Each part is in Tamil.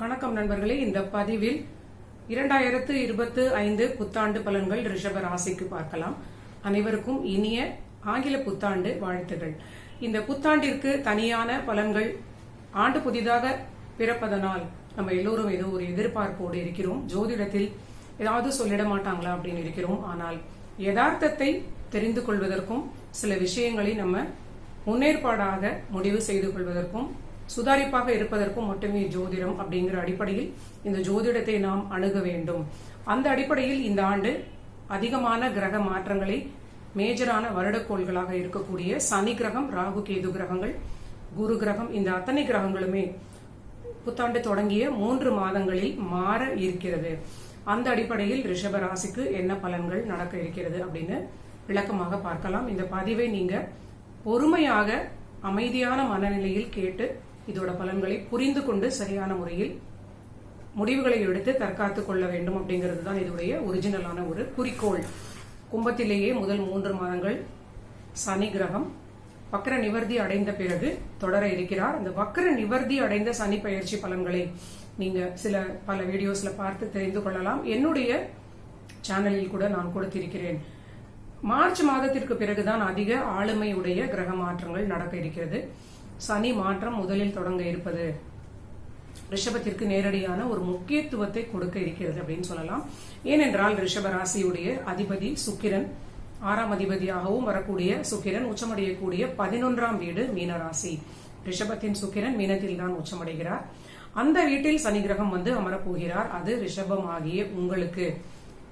வணக்கம் நண்பர்களே. இந்த பதிவில் இரண்டாயிரத்து இருபத்து ஐந்து புத்தாண்டு பலன்கள் ரிஷப ராசிக்கு பார்க்கலாம். அனைவருக்கும் இனிய ஆங்கில புத்தாண்டு வாழ்த்துகள். இந்த புத்தாண்டிற்கு தனியான பலன்கள் ஆண்டு புதிதாக பிறப்பதனால் நம்ம எல்லோரும் ஏதோ ஒரு எதிர்பார்ப்போடு இருக்கிறோம். ஜோதிடத்தில் ஏதாவது சொல்லிட மாட்டாங்களா அப்படின்னு இருக்கிறோம். ஆனால் யதார்த்தத்தை தெரிந்து கொள்வதற்கும் சில விஷயங்களை நம்ம முன்னேற்பாடாக முடிவு செய்து கொள்வதற்கும் சுதாரிப்பாக இருப்பதற்கும் மட்டுமே ஜோதிடம் அப்படிங்கிற அடிப்படையில் இந்த ஜோதிடத்தை நாம் அணுக வேண்டும். அந்த அடிப்படையில் இந்த ஆண்டு அதிகமான கிரக மாற்றங்களை மேஜரான வருடக்கோள்களாக இருக்கக்கூடிய சனி கிரகம் ராகு கேது கிரகங்கள் குரு கிரகம் இந்த அத்தனை கிரகங்களுமே புத்தாண்டு தொடங்கிய மூன்று மாதங்களில் மாற இருக்கிறது. அந்த அடிப்படையில் ரிஷப ராசிக்கு என்ன பலன்கள் நடக்க இருக்கிறது அப்படின்னு விளக்கமாக பார்க்கலாம். இந்த பதிவை நீங்க பொறுமையாக அமைதியான மனநிலையில் கேட்டு இதோட பலன்களை புரிந்து கொண்டு சரியான முறையில் முடிவுகளை எடுத்து தற்காத்துக் கொள்ள வேண்டும் அப்படிங்கிறது தான் இதோடைய ஒரிஜினலான ஒரு குறிக்கோள். கும்பத்திலேயே முதல் மூன்று மாதங்கள் சனி கிரகம் வக்கர நிவர்த்தி அடைந்த பிறகு தொடர இருக்கிறார். அந்த வக்கர நிவர்த்தி அடைந்த சனி பயிற்சி பலன்களை நீங்க சில பல வீடியோஸ்ல பார்த்து தெரிந்து கொள்ளலாம். என்னுடைய சேனலில் கூட நான் கொடுத்திருக்கிறேன். மார்ச் மாதத்திற்கு பிறகுதான் அதிக ஆளுமையுடைய கிரக மாற்றங்கள் நடக்க இருக்கிறது. சனி மாற்றம் முதலில் தொடங்க இருப்பது. ரிஷபத்திற்கு நேரடியான ஒரு முக்கியத்துவத்தை கொடுக்க இருக்கிறது அப்படின்னு சொல்லலாம். ஏனென்றால் ரிஷப ராசியுடைய அதிபதி சுக்கிரன் ஆறாம் அதிபதியாகவும் வரக்கூடிய சுக்கிரன் உச்சமடையக்கூடிய பதினொன்றாம் வீடு மீனராசி ரிஷபத்தின் சுக்கிரன் மீனத்தில் தான் உச்சமடைகிறார். அந்த வீட்டில் சனி கிரகம் வந்து அமரப்போகிறார் அது ரிஷபம் ஆகிய உங்களுக்கு.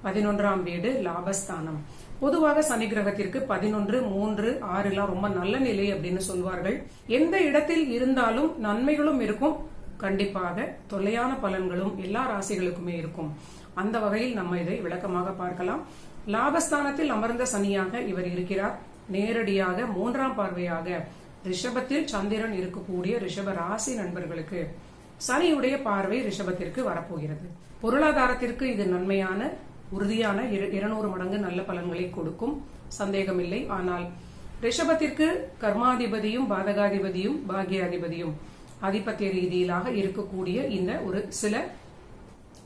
பதினொன்றாம் வீடு லாபஸ்தானம். பொதுவாக சனி கிரகத்திற்கு பதினொன்று மூன்று ஆறுலாம் ரொம்ப நல்ல நிலை அப்படின்னு சொல்வார்கள். எந்த இடத்தில் இருந்தாலும் நன்மைகளும் இருக்கும். கண்டிப்பாக தொல்லையான பலன்களும் எல்லா ராசிகளுக்குமே இருக்கும். அந்த வகையில் நம்ம இதை விளக்கமாக பார்க்கலாம். லாபஸ்தானத்தில் அமர்ந்த சனியாக இவர் இருக்கிறார். நேரடியாக மூன்றாம் பார்வையாக ரிஷபத்தில் சந்திரன் இருக்கக்கூடிய ரிஷப ராசி நண்பர்களுக்கு சனியுடைய பார்வை ரிஷபத்திற்கு வரப்போகிறது. பொருளாதாரத்திற்கு இது நன்மையான உறுதியான இருநூறு மடங்கு நல்ல பலன்களை கொடுக்கும். சந்தேகமில்லை. ஆனால் ரிஷபத்திற்கு கர்மாதிபதியும் பாதகாதிபதியும் பாகியாதிபதியும் ஆதிபத்திய ரீதியிலாக இருக்கக்கூடிய இந்த ஒரு சில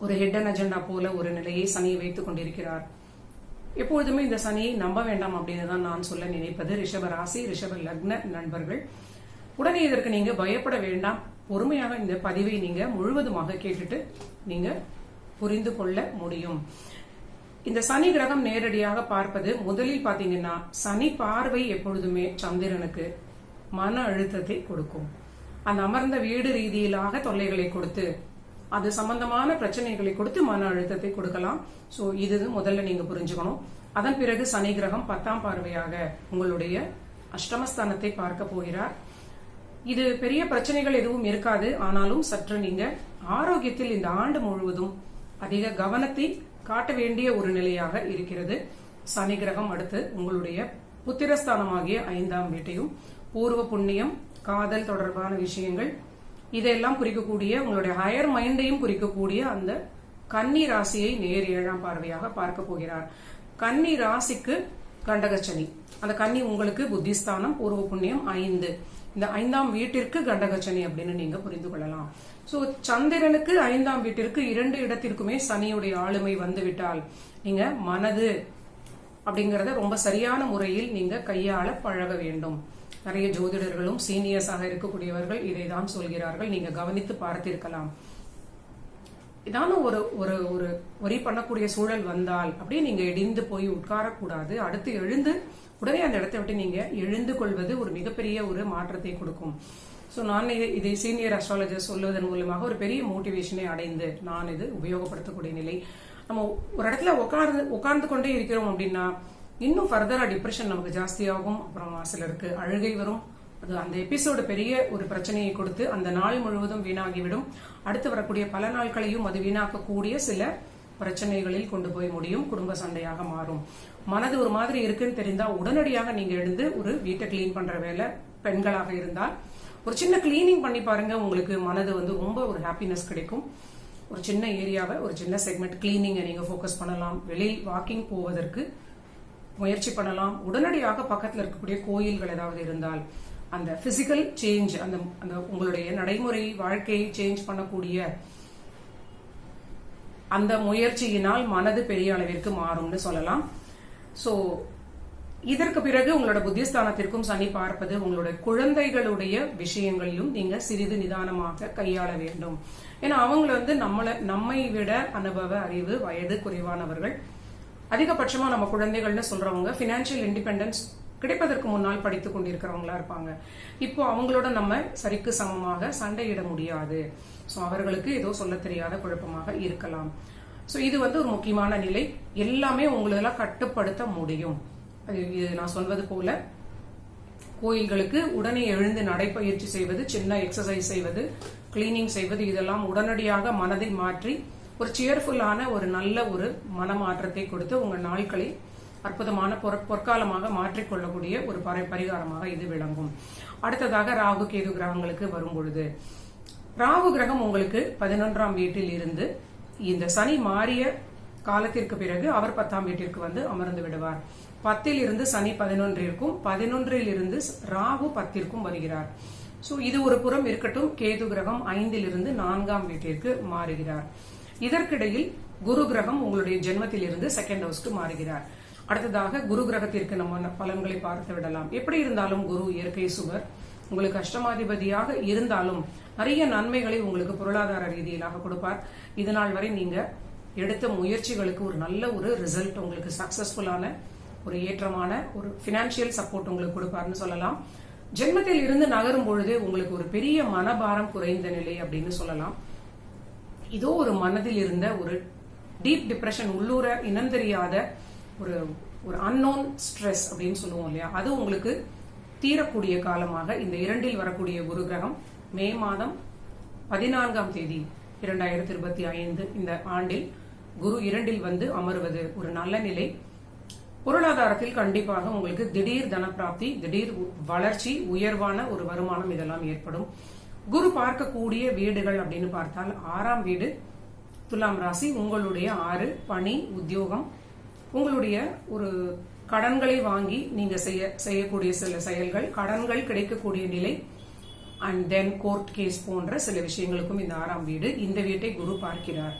ஒரு ஹெட்டன் அஜெண்டா போல ஒரு நிலையை சனி வைத்துக் கொண்டிருக்கிறார். எப்பொழுதுமே இந்த சனியை நம்ப வேண்டாம் அப்படின்னு தான் நான் சொல்ல நினைப்பது. ரிஷப ராசி ரிஷப லக்ன நண்பர்கள் உடனே இதற்கு நீங்க பயப்பட வேண்டாம். பொறுமையாக இந்த பதிவை நீங்க முழுவதுமாக கேட்டுட்டு நீங்க புரிந்து கொள்ள முடியும். இந்த சனி கிரகம் நேரடியாக பார்ப்பது முதலில் பாத்தீங்கன்னா சனி பார்வை எப்பொழுதுமே சந்திரனுக்கு மன அழுத்தத்தை கொடுக்கும். அந்த அமர்ந்த வீடு ரீதியிலாக தொல்லைகளை கொடுத்து அது சம்பந்தமான பிரச்சனைகளை கொடுத்து மன அழுத்தத்தை கொடுக்கலாம். சோ இது முதல்ல நீங்க புரிஞ்சுக்கணும். அதன் பிறகு சனி கிரகம் பத்தாம் பார்வையாக உங்களுடைய அஷ்டமஸ்தானத்தை பார்க்க போகிறார். இது பெரிய பிரச்சனைகள் எதுவும் இருக்காது. ஆனாலும் சற்று நீங்க ஆரோக்கியத்தில் இந்த ஆண்டு முழுவதும் அதிக கவனத்தை காட்ட வேண்டிய ஒரு நிலையாக இருக்கிறது. சனி கிரகம் அடுத்து உங்களுடைய புத்திரஸ்தானமாகிய ஐந்தாம் வீட்டையும் பூர்வ புண்ணியம் காதல் தொடர்பான விஷயங்கள் இதெல்லாம் குறிக்கக்கூடிய உங்களுடைய ஹையர் மைண்டையும் குறிக்கக்கூடிய அந்த கன்னி ராசியை நேர் ஏழாம் பார்வையாக பார்க்க போகிறார். கன்னி ராசிக்கு கண்டகச்சனி. அந்த கன்னி உங்களுக்கு புத்திஸ்தானம் பூர்வ புண்ணியம் ஐந்து. இந்த ஐந்தாம் வீட்டிற்கு கண்டகச்சனி அப்படின்னு நீங்க புரிந்து கொள்ளலாம். சோ சந்திரனுக்கு ஐந்தாம் வீட்டிற்கு இரண்டு இடத்திற்குமே சனியுடைய ஆளுமை வந்துவிட்டால் நீங்க மனது அப்படிங்கறத ரொம்ப சரியான முறையில் நீங்க கையாள பழக வேண்டும். நிறைய ஜோதிடர்களும் சீனியர்ஸாக இருக்கக்கூடியவர்கள் இதை தான் சொல்கிறார்கள். நீங்க கவனித்து பார்த்திருக்கலாம். இதான ஒரு ஒரு ஒரு ஒரி பண்ணக்கூடிய சூழல் வந்தால் அப்படியே நீங்க இடிந்து போய் உட்காரக்கூடாது. அடுத்து எழுந்து உடனே அந்த இடத்தை விட்டு நீங்க எழுந்து கொள்வது ஒரு மிகப்பெரிய ஒரு மாற்றத்தை கொடுக்கும். ஸோ நான் இது இதை சீனியர் அஸ்ட்ராலஜர் சொல்வதன் மூலமாக ஒரு பெரிய மோட்டிவேஷனை அடைந்து நான் இது உபயோகப்படுத்தக்கூடிய நிலை. நம்ம ஒரு இடத்துல உட்கார்ந்து உட்கார்ந்து கொண்டே இருக்கிறோம் அப்படின்னா இன்னும் ஃபர்தராக டிப்ரெஷன் நமக்கு ஜாஸ்தியாகும். அப்புறம் சிலருக்கு அழுகை வரும். அது அந்த எபிசோடு பெரிய ஒரு பிரச்சனையை கொடுத்து அந்த நாள் முழுவதும் வீணாகிவிடும். அடுத்து வரக்கூடிய பல நாட்களையும் அது வீணாக்கக்கூடிய சில பிரச்சனைகளில் கொண்டு போய் முடியும் குடும்ப சண்டையாக மாறும். மனது ஒரு மாதிரி இருக்குன்னு தெரிந்தா உடனடியாக நீங்க எழுந்து ஒரு வீட்டை கிளீன் பண்ற வேலை பெண்களாக இருந்தால் ஒரு சின்ன கிளீனிங் பண்ணி பாருங்க உங்களுக்கு மனது வந்து ரொம்ப ஒரு ஹாப்பினஸ் கிடைக்கும். ஒரு சின்ன ஏரியாவை ஒரு சின்ன செக்மெண்ட் கிளீனிங்கை நீங்க ஃபோக்கஸ் பண்ணலாம். வெளியில் வாக்கிங் போவதற்கு முயற்சி பண்ணலாம். உடனடியாக பக்கத்தில் இருக்கக்கூடிய கோயில்கள் ஏதாவது இருந்தால் அந்த பிசிக்கல் சேஞ்ச் அந்த அந்த உங்களுடைய நடைமுறை வாழ்க்கையை சேஞ்ச் பண்ணக்கூடிய அந்த முயற்சியினால் மனது பெரிய அளவிற்கு மாறும்னு சொல்லலாம். ஸோ இதற்கு பிறகு உங்களோட புத்திஸ்தானத்திற்கும் சனி பார்ப்பது உங்களுடைய குழந்தைகளுடைய விஷயங்களிலும் நீங்க சிறிது நிதானமாக கையாள வேண்டும். ஏன்னா அவங்க வந்து நம்மள நம்மை விட அனுபவ அறிவு வயது குறைவானவர்கள். அதிகபட்சமா நம்ம குழந்தைகள்னு சொல்றவங்க பினான்சியல் இண்டிபெண்டன்ஸ் கிடைப்பதற்கு முன்னால் படித்துக் கொண்டிருக்கிறவங்களா இருப்பாங்க. இப்போ அவங்களோட நம்ம சரிக்கு சமமாக சண்டையிட முடியாது. ஸோ அவர்களுக்கு ஏதோ சொல்ல தெரியாத குழப்பமாக இருக்கலாம். ஸோ இது வந்து ஒரு முக்கியமான நிலை. எல்லாமே உங்களெல்லாம் கட்டுப்படுத்த முடியும். இது நான் சொல்வது போல கோயில்களுக்கு உடனே எழுந்து நடைப்பயிற்சி செய்வது சின்ன எக்ஸசைஸ் செய்வது கிளீனிங் செய்வது இதெல்லாம் உடனடியாக மனதை மாற்றி ஒரு சியர்ஃபுல்லான ஒரு நல்ல ஒரு மனமாற்றத்தை கொடுத்து உங்கள் நாட்களை அற்புதமான பொற்- பொற்காலமாக மாற்றிக்கொள்ளக்கூடிய ஒரு பரிகாரமாக இது விளங்கும். அடுத்ததாக ராகு கேது கிரகங்களுக்கு வரும் பொழுது. ராகு கிரகம் உங்களுக்கு பதினொன்றாம் வீட்டில் இருந்து இந்த சனி மாறிய காலத்திற்கு பிறகு அவர் பத்தாம் வீட்டிற்கு வந்து அமர்ந்து விடுவார். பத்தில் இருந்து சனி பதினொன்றிற்கும் பதினொன்றில் இருந்து ராகு பத்திற்கும் வருகிறார். சோ இது ஒரு புறம் இருக்கட்டும் கேது கிரகம் ஐந்தில் இருந்து நான்காம் வீட்டிற்கு மாறுகிறார். இதற்கிடையில் குரு கிரகம் உங்களுடைய ஜென்மத்தில் இருந்து செகண்ட் ஹவுஸ்க்கு மாறுகிறார். அடுத்ததாக குரு கிரகத்திற்கு நம்ம பலன்களை பார்த்து விடலாம். எப்படி இருந்தாலும் குரு இயற்கை சுவர் உங்களுக்கு அஷ்டமாதிபதியாக இருந்தாலும் நிறைய நன்மைகளை உங்களுக்கு பொருளாதார ரீதியிலாக கொடுப்பார். இதனால் வரை நீங்க எடுத்த முயற்சிகளுக்கு ஒரு நல்ல ஒரு ரிசல்ட் உங்களுக்கு சக்சஸ்ஃபுல்லான ஒரு ஏற்றமான ஒரு பினான்சியல் சப்போர்ட் உங்களுக்கு கொடுப்பார்னு சொல்லலாம். ஜென்மத்தில் இருந்து நகரும் பொழுது உங்களுக்கு ஒரு பெரிய மனபாரம் குறைந்த நிலை அப்படின்னு சொல்லலாம். இதோ ஒரு மனதில் இருந்த ஒரு டீப் டிப்ரெஷன் உள்ளூர இனம் தெரியாத ஒரு ஒரு அன்னோன் ஸ்ட்ரெஸ் அப்படின்னு சொல்லுவோம் இல்லையா? அது உங்களுக்கு தீரக்கூடிய காலமாக இந்த இரண்டில் வரக்கூடிய குரு கிரகம் மே மாதம் பதினான்காம் தேதி இரண்டாயிரத்தி இருபத்தி ஐந்து இந்த ஆண்டில் குரு இரண்டில் வந்து அமர்வது ஒரு நல்ல நிலை. பொருளாதாரத்தில் கண்டிப்பாக உங்களுக்கு திடீர் தனப்பிராப்தி திடீர் வளர்ச்சி உயர்வான ஒரு வருமானம் இதெல்லாம் ஏற்படும். குரு பார்க்கக்கூடிய வீடுகள் அப்படின்னு பார்த்தால் ஆறாம் வீடு துலாம் ராசி உங்களுடைய ஆறு பணி உத்தியோகம் உங்களுடைய ஒரு கடன்களை வாங்கி நீங்க செய்ய செய்யக்கூடிய சில செயல்கள் கடன்கள் கிடைக்கக்கூடிய நிலை அண்ட் தென் கோர்ட் கேஸ் போன்ற சில விஷயங்களுக்கும் இந்த ஆறாம் வீடு இந்த வீட்டை குரு பார்க்கிறார்.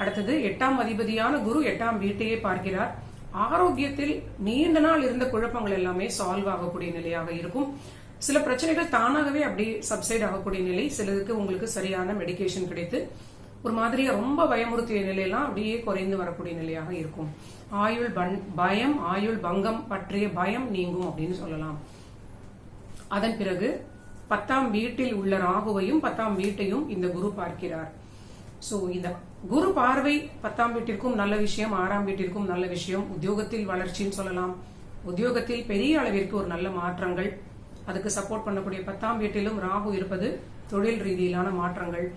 அடுத்தது எட்டாம் அதிபதியான குரு எட்டாம் வீட்டையே பார்க்கிறார். ஆரோக்கியத்தில் நீண்ட நாள் இருந்த குழப்பங்கள் எல்லாமே சால்வ் ஆகக்கூடிய நிலையாக இருக்கும். சில பிரச்சனைகள் தானாகவே அப்படி சப்சைட் ஆகக்கூடிய நிலை சிலதுக்கு உங்களுக்கு சரியான மெடிகேஷன் கிடைத்து ஒரு மாதிரியா ரொம்ப பயமுறுத்திய நிலையெல்லாம் அப்படியே குறைந்து வரக்கூடிய நிலையாக இருக்கும். ஆயுள் பன்- பயம் ஆயுள் பங்கம் பற்றிய பயம் நீங்கும் அப்படின்னு சொல்லலாம். அதன் பிறகு பத்தாம் வீட்டில் உள்ள ராகுவையும் பத்தாம் வீட்டையும் இந்த குரு பார்க்கிறார். சோ இந்த குரு பார்வை பத்தாம் வீட்டிற்கும் நல்ல விஷயம் ஆறாம் வீட்டிற்கும் நல்ல விஷயம். உத்தியோகத்தில் வளர்ச்சின்னு சொல்லலாம். உத்தியோகத்தில் பெரிய அளவிற்கு ஒரு நல்ல மாற்றங்கள். அதுக்கு சப்போர்ட் பண்ணக்கூடிய பத்தாம் வீட்டிலும் ராகு இருப்பது தொழில் ரீதியிலான மாற்றங்கள்.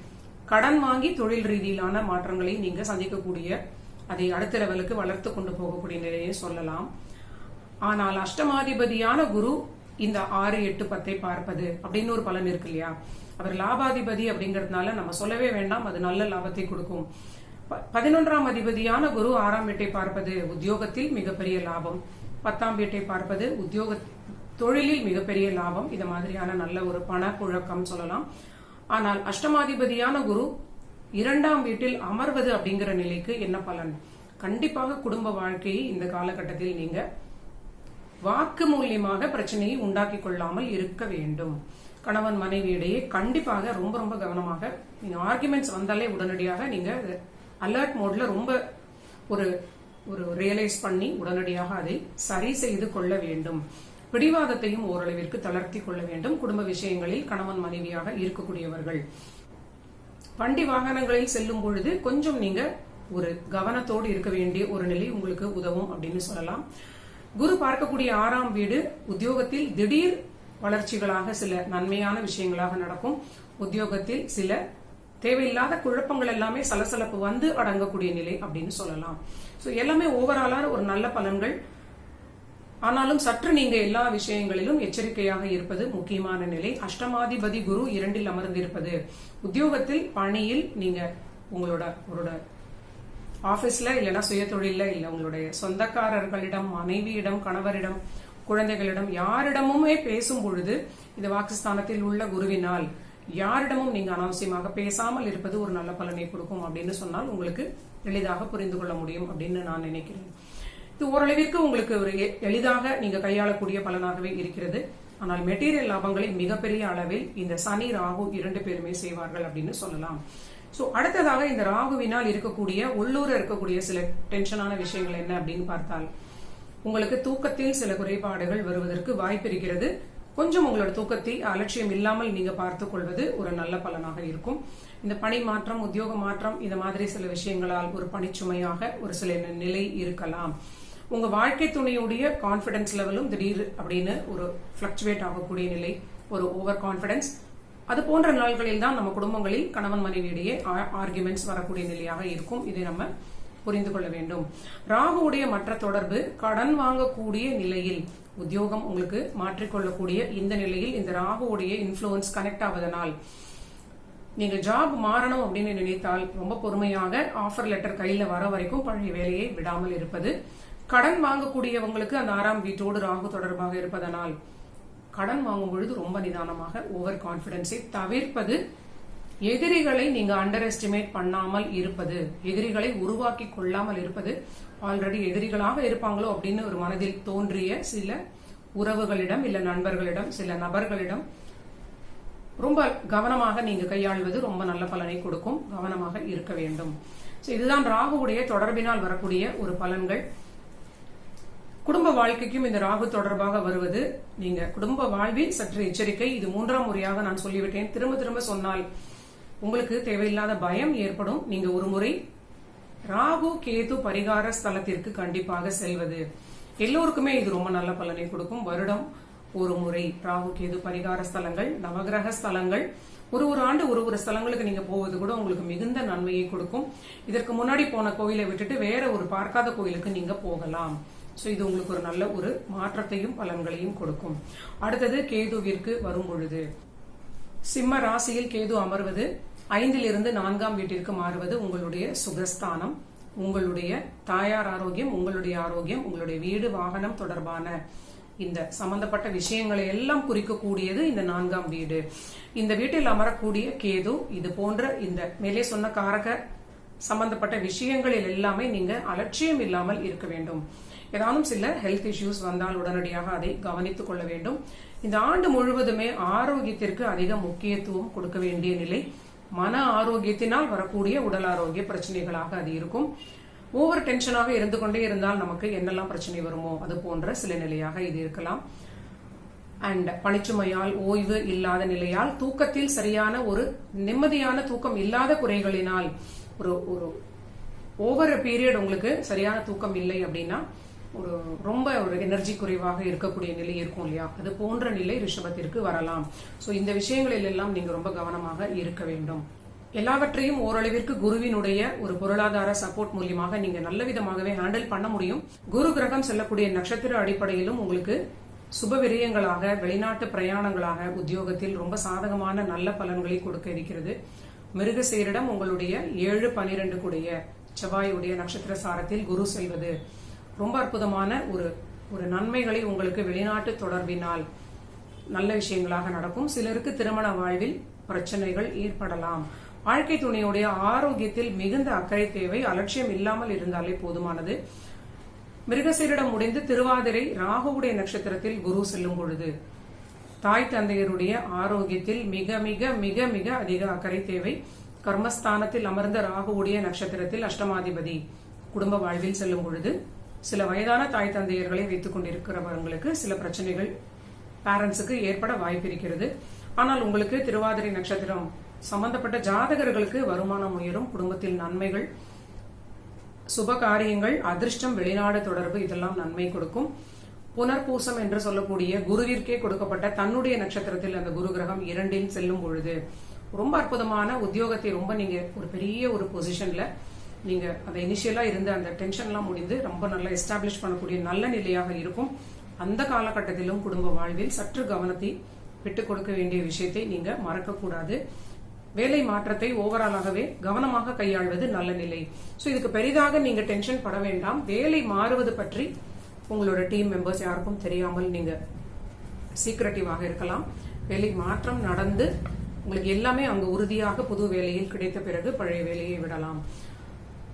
கடன் வாங்கி தொழில் ரீதியிலான மாற்றங்களை நீங்க சந்திக்கக்கூடிய அதை அடுத்த லெவலுக்கு வளர்த்து கொண்டு போகக்கூடிய நிலையை சொல்லலாம். ஆனால் அஷ்டமாதிபதியான குரு இந்த ஆறு எட்டு பத்தை பார்ப்பது அப்படின்னு ஒரு பலன் இருக்கு இல்லையா? அவர் லாபாதிபதி அப்படிங்கறதுனால நம்ம சொல்லவே வேண்டாம் அது நல்ல லாபத்தை கொடுக்கும். ப- பதினொன்றாம் அதிபதியான குரு ஆறாம் வீட்டை பார்ப்பது உத்தியோகத்தில் மிகப்பெரிய லாபம். பத்தாம் வீட்டை பார்ப்பது உத்தியோக தொழிலில் மிகப்பெரிய லாபம். இது மாதிரியான நல்ல ஒரு பணப்புழக்கம் சொல்லலாம். ஆனால் அஷ்டமாதிபதியான குரு இரண்டாம் வீட்டில் அமர்வது அப்படிங்கிற நிலைக்கு என்ன பலன்? கண்டிப்பாக குடும்ப வாழ்க்கையை இந்த காலகட்டத்தில் நீங்க வாக்கு மூலியமாக பிரச்சனையை உண்டாக்கி கொள்ளாமல் இருக்க வேண்டும். கணவன் மனைவி இடையே கண்டிப்பாக ரொம்ப ரொம்ப கவனமாக நீங்க ஆர்குமெண்ட்ஸ் வந்தாலே உடனடியாக நீங்க அலர்ட் மோட்ல ரொம்ப ஒரு ஒரு ரியலைஸ் பண்ணி உடனடியாக அதை சரி செய்து கொள்ள வேண்டும். பிடிவாதத்தையும் ஓரளவிற்கு தளர்த்தி கொள்ள வேண்டும். குடும்ப விஷயங்களில் கணவன் மனைவியாக இருக்கக்கூடியவர்கள். வண்டி வாகனங்களில் செல்லும் பொழுது கொஞ்சம் நீங்க ஒரு கவனத்தோடு இருக்க வேண்டிய ஒரு நிலை உங்களுக்கு உதவும் அப்படின்னு சொல்லலாம். குரு பார்க்கக்கூடிய ஆறாம் வீடு உத்தியோகத்தில் திடீர் வளர்ச்சிகளாக சில நன்மையான விஷயங்களாக நடக்கும். உத்தியோகத்தில் சில தேவையில்லாத குழப்பங்கள் எல்லாமே சலசலப்பு வந்து அடங்கக்கூடிய நிலை அப்படின்னு சொல்லலாம். எல்லாமே ஓவராலான ஒரு நல்ல பலன்கள். ஆனாலும் சற்று நீங்க எல்லா விஷயங்களிலும் எச்சரிக்கையாக இருப்பது முக்கியமான நிலை. அஷ்டமாதிபதி குரு இரண்டில் அமர்ந்திருப்பது. உத்தியோகத்தில் பணியில் நீங்க உங்களோட உங்களோட ஆபீஸ்ல இல்லைன்னா சுயதொழில்ல இல்ல உங்களுடைய சொந்தக்காரர்களிடம் மனைவியிடம் கணவரிடம் குழந்தைகளிடம் யாரிடமுமே பேசும் பொழுது இந்த வாக்குஸ்தானத்தில் உள்ள குருவினால் யாரிடமும் நீங்க அனாவசியமாக பேசாமல் இருப்பது ஒரு நல்ல பலனை கொடுக்கும் அப்படின்னு சொன்னால் உங்களுக்கு எளிதாக புரிந்து கொள்ள முடியும் அப்படின்னு நான் நினைக்கிறேன். இது ஓரளவிற்கு உங்களுக்கு ஒரு எ- எளிதாக நீங்க கையாளக்கூடிய பலனாகவே இருக்கிறது. ஆனால் மெட்டீரியல் லாபங்களை மிகப்பெரிய அளவில் இந்த சனி ராகு இரண்டு பேருமே செய்வார்கள் அப்படின்னு சொல்லலாம். ஸோ அடுத்ததாக இந்த ராகுவினால் இருக்கக்கூடிய உள்ளூர இருக்கக்கூடிய சில டென்ஷனான விஷயங்கள் என்ன அப்படின்னு பார்த்தால் உங்களுக்கு தூக்கத்தில் சில குறைபாடுகள் வருவதற்கு வாய்ப்பு இருக்கிறது. கொஞ்சம் உங்களோட தூக்கத்தை அலட்சியம் இல்லாமல் நீங்க பார்த்துக் கொள்வது ஒரு நல்ல பலனாக இருக்கும். இந்த பணி மாற்றம் உத்தியோக மாற்றம் இந்த மாதிரி சில விஷயங்களால் ஒரு பணிச்சுமையாக ஒரு சில நிலை இருக்கலாம். உங்க வாழ்க்கை துணையுடைய கான்பிடன்ஸ் லெவலும் திடீர் அப்படின்னு ஒரு பிளக்சுவேட் ஆகக்கூடிய நிலை ஒரு ஓவர் கான்பிடன்ஸ் அது போன்ற நாள்களில் தான் நம்ம குடும்பங்களில் கணவன் மனைவியிடையே ஆர்குமெண்ட்ஸ் வரக்கூடிய நிலையாக இருக்கும். இதை நம்ம புரிந்து கொள்ள வேண்டும். ராகுவுடைய மற்ற தொடர்பு கடன் வாங்கக்கூடிய நிலையில் உத்தியோகம் உங்களுக்கு மாற்றிக்கொள்ளக்கூடிய இந்த நிலையில் இந்த ராகுவுடைய இன்ஃப்ளூயன்ஸ் கனெக்ட் ஆவதனால் நீங்கள் ஜாப் மாறணும் அப்படின்னு நினைத்தால் ரொம்ப பொறுமையாக ஆஃபர் லெட்டர் கையில் வர வரைக்கும் பழைய வேலையை விடாமல் இருப்பது கடன் வாங்கக்கூடியவங்களுக்கு அந்த ஆறாம் வீட்டோடு ராகு தொடர்பாக இருப்பதனால் கடன் வாங்கும் பொழுது ரொம்ப நிதானமாக ஓவர் கான்பிடன்ஸை தவிர்ப்பது எதிரிகளை நீங்க அண்டர் எஸ்டிமேட் பண்ணாமல் இருப்பது எதிரிகளை உருவாக்கி கொள்ளாமல் இருப்பது ஆல்ரெடி எதிரிகளாக இருப்பாங்களோ அப்படின்னு ஒரு மனதில் தோன்றிய சில உறவுகளிடம் இல்ல நண்பர்களிடம் சில நபர்களிடம் ரொம்ப கவனமாக நீங்க கையாள்வது ரொம்ப நல்ல பலனை கொடுக்கும் கவனமாக இருக்க வேண்டும். இதுதான் ராகுவுடைய தொடர்பினால் வரக்கூடிய ஒரு பலன்கள். குடும்ப வாழ்க்கைக்கும் இந்த ராகு தொடர்பாக வருவது. நீங்க குடும்ப வாழ்வில் சற்று எச்சரிக்கை. இது மூன்றாம் முறையாக நான் சொல்லிவிட்டேன். திரும்ப திரும்ப சொன்னால் உங்களுக்கு தேவையில்லாத பயம் ஏற்படும். நீங்க ஒரு முறை ராகு கேது பரிகார ஸ்தலத்திற்கு கண்டிப்பாக செல்வது. எல்லோருக்குமே இது ரொம்ப நல்ல பலனை கொடுக்கும். வருடம் ஒரு முறை ராகு கேது பரிகார ஸ்தலங்கள் நவகிரக ஸ்தலங்கள். ஒரு ஒரு ஆண்டு ஒரு ஒரு ஸ்தலங்களுக்கு நீங்க போவது கூட உங்களுக்கு மிகுந்த நன்மையை கொடுக்கும். இதற்கு முன்னாடி போன கோயிலை விட்டுட்டு வேற ஒரு பார்க்காத கோயிலுக்கு நீங்க போகலாம். சோ இது உங்களுக்கு ஒரு நல்ல ஒரு மாற்றத்தையும் பலன்களையும் கொடுக்கும். அடுத்தது கேதுவிற்கு வரும் பொழுது சிம்ம ராசியில் கேது அமர்வது ஐந்திலிருந்து நான்காம் வீட்டிற்கு மாறுவது உங்களுடைய சுகஸ்தானம் உங்களுடைய தாயார் ஆரோக்கியம் உங்களுடைய ஆரோக்கியம் உங்களுடைய வீடு வாகனம் தொடர்பான இந்த சம்பந்தப்பட்ட விஷயங்களை எல்லாம் குறிக்கக்கூடியது இந்த நான்காம் வீடு. இந்த வீட்டில் அமரக்கூடிய கேது இது போன்ற இந்த மேலே சொன்ன காரக சம்பந்தப்பட்ட விஷயங்களில் எல்லாமே நீங்க அலட்சியம் இல்லாமல் இருக்க வேண்டும். ஏதானும் சில ஹெல்த் இஷ்யூஸ் வந்தால் உடனடியாக அதை கவனித்துக் கொள்ள வேண்டும். இந்த ஆண்டு முழுவதுமே ஆரோக்கியத்திற்கு அதிக முக்கியத்துவம் கொடுக்க வேண்டிய நிலை மன ஆரோக்கியத்தினால் வரக்கூடிய உடல் ஆரோக்கிய பிரச்சனைகளாக அது இருக்கும். ஓவர் டென்ஷனாக இருந்து கொண்டே இருந்தால் நமக்கு என்னெல்லாம் பிரச்சனை வருமோ அது போன்ற சில நிலையாக இது இருக்கலாம். அண்ட் பணிச்சுமையால் ஓய்வு இல்லாத நிலையால் தூக்கத்தில் சரியான ஒரு நிம்மதியான தூக்கம் இல்லாத குறைகளினால் ஒரு ஒரு ஓவர் பீரியட் உங்களுக்கு சரியான தூக்கம் இல்லை அப்படின்னா ஒரு ரொம்ப ஒரு எனர்ஜி குறைவாக இருக்கக்கூடிய நிலை இருக்கும் இல்லையா? அது போன்ற நிலை ரிஷபத்திற்கு வரலாம். ஸோ இந்த விஷயங்களில் எல்லாம் நீங்க ரொம்ப கவனமாக இருக்க வேண்டும். எல்லாவற்றையும் ஓரளவிற்கு குருவினுடைய ஒரு பொருளாதார சப்போர்ட் மூலியமாக நீங்க நல்ல விதமாகவே ஹேண்டில் பண்ண முடியும். குரு கிரகம் செல்லக்கூடிய நட்சத்திர அடிப்படையிலும் உங்களுக்கு சுப விரயங்களாக வெளிநாட்டு பிரயாணங்களாக உத்தியோகத்தில் ரொம்ப சாதகமான நல்ல பலன்களை கொடுக்க இருக்கிறது. மிருகசீரிடம் உங்களுடைய ஏழு பனிரெண்டு கூடிய செவ்வாயுடைய நட்சத்திர சாரத்தில் குரு செல்வது. ரொம்ப அற்புதமான ஒரு ஒரு நன்மைகளை உங்களுக்கு வெளிநாட்டு தொடர்பினால் நல்ல விஷயங்களாக நடக்கும். சிலருக்கு திருமண வாழ்வில் பிரச்சனைகள் ஏற்படலாம். வாழ்க்கை துணையுடைய ஆரோக்கியத்தில் மிகுந்த அக்கறை தேவை. அலட்சியம் இல்லாமல் இருந்தாலே போதுமானது. மிருகசீரிடம் முடிந்து திருவாதிரை ராகுவுடைய நட்சத்திரத்தில் குரு செல்லும் பொழுது தாய் தந்தையருடைய ஆரோக்கியத்தில் மிக மிக மிக மிக அதிக அக்கறை தேவை. கர்மஸ்தானத்தில் அமர்ந்த ராகுவுடைய நட்சத்திரத்தில் அஷ்டமாதிபதி குடும்ப வாழ்வில் செல்லும் பொழுது சில வயதான தாய் தந்தையர்களை வைத்துக் கொண்டிருக்கிறவங்களுக்கு சில பிரச்சனைகள் பேரண்ட்ஸுக்கு ஏற்பட வாய்ப்பு இருக்கிறது. ஆனால் உங்களுக்கு திருவாதிரை நட்சத்திரம் சம்பந்தப்பட்ட ஜாதகர்களுக்கு வருமானம் உயரும் குடும்பத்தில் நன்மைகள் சுப காரியங்கள் அதிர்ஷ்டம் வெளிநாடு தொடர்பு இதெல்லாம் நன்மை கொடுக்கும். புனர்பூசம் என்று சொல்லக்கூடிய குருவிற்கே கொடுக்கப்பட்ட தன்னுடைய நட்சத்திரத்தில் அந்த குரு கிரகம் இரண்டில் செல்லும் பொழுது ரொம்ப அற்புதமான உத்தியோகத்தை ரொம்ப நீங்க ஒரு பெரிய ஒரு பொசிஷன்ல நீங்க அந்த இனிஷியலா இருந்த அந்த டென்ஷன்லாம் முடிந்து ரொம்ப நல்லா எஸ்டாப்ளிஷ் பண்ணக்கூடிய நல்ல நிலையாக இருக்கும். அந்த காலகட்டத்திலும் குடும்ப வாழ்வில் சற்று கவனத்தை விட்டுக் கொடுக்க வேண்டிய விஷயத்தை நீங்க மறக்கக்கூடாது. வேலை மாற்றத்தை ஓவராலாகவே கவனமாக கையாள்வது நல்ல நிலை. ஸோ இதுக்கு பெரிதாக நீங்க டென்ஷன் பட வேண்டாம். வேலை மாறுவது பற்றி உங்களோட டீம் மெம்பர்ஸ் யாருக்கும் தெரியாமல் நீங்க சீக்ரெட்டிவாக இருக்கலாம். வேலை மாற்றம் நடந்து உங்களுக்கு எல்லாமே அங்கு உறுதியாக புது வேலையில் கிடைத்த பிறகு பழைய வேலையை விடலாம்.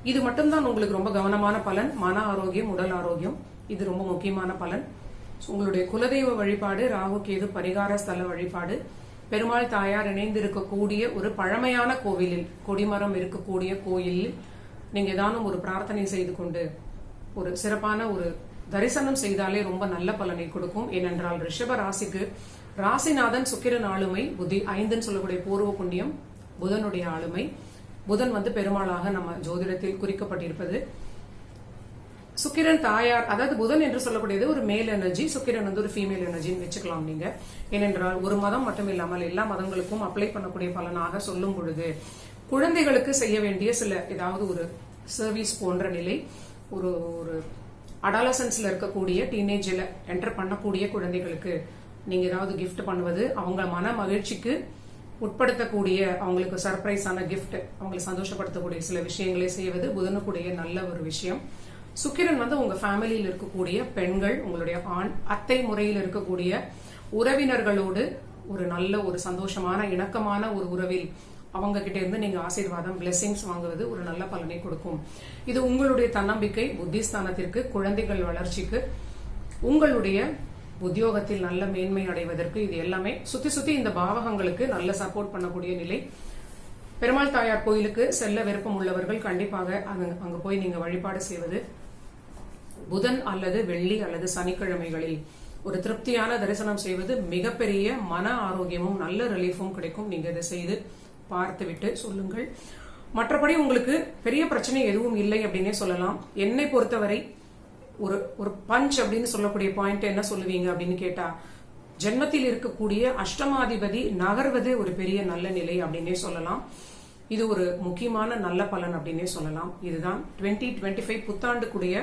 இது மட்டும்தான் உங்களுக்கு ரொம்ப கவனமான பலன். மன ஆரோக்கியம் உடல் ஆரோக்கியம் இது ரொம்ப முக்கியமான பலன். உங்களுடைய குலதெய்வ வழிபாடு ராகு கேது பரிகார ஸ்தல வழிபாடு பெருமாள் தாயார் இணைந்து இருக்கக்கூடிய ஒரு பழமையான கோவிலில் கொடிமரம் இருக்கக்கூடிய கோயிலில் நீங்க ஏதானும் ஒரு பிரார்த்தனை செய்து கொண்டு ஒரு சிறப்பான ஒரு தரிசனம் செய்தாலே ரொம்ப நல்ல பலனை கொடுக்கும். ஏனென்றால் ரிஷப ராசிக்கு ராசிநாதன் சுக்கிரன் ஆளுமை புத்தி ஐந்துன்னு சொல்லக்கூடிய பூர்வ புண்ணியம் புதனுடைய ஆளுமை. புதன் வந்து பெருமாளாக நம்ம ஜோதிடத்தில் குறிக்கப்பட்டிருப்பது. சுக்கிரன் தாயார் அதாவது புதன் என்று சொல்லக்கூடியது ஒரு மேல் எனர்ஜி சுக்கிரன் வந்து ஒரு ஃபீமேல் எனர்ஜின்னு வச்சுக்கலாம் நீங்க. ஏனென்றால் ஒரு மதம் மட்டும் இல்லாமல் எல்லா மதங்களுக்கும் அப்ளை பண்ணக்கூடிய பலனாக சொல்லும் பொழுது குழந்தைகளுக்கு செய்ய வேண்டிய சில ஏதாவது ஒரு சர்வீஸ் போன்ற நிலை ஒரு ஒரு அடாலசன்ஸ்ல இருக்கக்கூடிய டீனேஜில் என்டர் பண்ணக்கூடிய குழந்தைகளுக்கு நீங்க ஏதாவது கிஃப்ட் பண்ணுவது அவங்க மன மகிழ்ச்சிக்கு உட்படுத்தக்கூடிய அவங்களுக்கு சர்ப்ரைஸான கிஃப்ட் அவங்களை சந்தோஷப்படுத்தக்கூடிய சில விஷயங்களை செய்வது புதனுக்குடைய நல்ல ஒரு விஷயம். சுக்கிரன் வந்து உங்க ஃபேமிலியில் இருக்கக்கூடிய பெண்கள் உங்களுடைய ஆண் அத்தை முறையில் இருக்கக்கூடிய உறவினர்களோடு ஒரு நல்ல ஒரு சந்தோஷமான இணக்கமான ஒரு உறவில் அவங்க கிட்ட இருந்து நீங்க ஆசீர்வாதம் பிளெஸிங்ஸ் வாங்குவது ஒரு நல்ல பலனை கொடுக்கும். இது உங்களுடைய தன்னம்பிக்கை புத்திஸ்தானத்திற்கு குழந்தைகள் வளர்ச்சிக்கு உங்களுடைய உத்தியோகத்தில் நல்ல மேன்மை அடைவதற்கு இது எல்லாமே சுத்தி சுத்தி இந்த பாவகங்களுக்கு நல்ல சப்போர்ட் பண்ணக்கூடிய நிலை. பெருமாள் தாயார் கோயிலுக்கு செல்ல விருப்பம் உள்ளவர்கள் கண்டிப்பாக அங்க போய் நீங்க வழிபாடு செய்வது. புதன் அல்லது வெள்ளி அல்லது சனிக்கிழமைகளில் ஒரு திருப்தியான தரிசனம் செய்வது மிகப்பெரிய மன ஆரோக்கியமும் நல்ல ரிலீஃபும் கிடைக்கும். நீங்க இதை செய்து பார்த்துவிட்டு சொல்லுங்கள். மற்றபடி உங்களுக்கு பெரிய பிரச்சனை எதுவும் இல்லை அப்படின்னே சொல்லலாம். என்னை பொறுத்தவரை ஒரு ஒரு பஞ்ச் அப்படின்னு சொல்லக்கூடிய பாயிண்ட் என்ன சொல்லுவீங்க அப்படின்னு கேட்டா ஜென்மத்தில் இருக்கக்கூடிய அஷ்டமாதிபதி நகர்வது ஒரு பெரிய நல்ல நிலை அப்படின்னே சொல்லலாம். இது ஒரு முக்கியமான நல்ல பலன் அப்படின்னே சொல்லலாம். இதுதான் டுவெண்ட்டி டுவெண்ட்டி ஃபைவ் புத்தாண்டுக்குடைய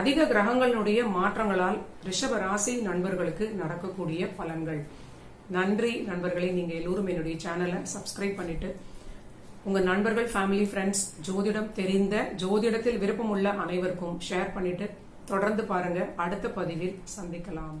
அதிக கிரகங்களுடைய மாற்றங்களால் ரிஷப ராசி நண்பர்களுக்கு நடக்கக்கூடிய பலன்கள். நன்றி நண்பர்களை நீங்க எல்லோரும் என்னுடைய சேனலை சப்ஸ்கிரைப் பண்ணிட்டு உங்க நண்பர்கள் ஃபேமிலி ஃப்ரெண்ட்ஸ் ஜோதிடம் தெரிந்த ஜோதிடத்தில் விருப்பமுள்ள அனைவருக்கும் ஷேர் பண்ணிட்டு தொடர்ந்து பாருங்க. அடுத்த பதிவில் சந்திக்கலாம்.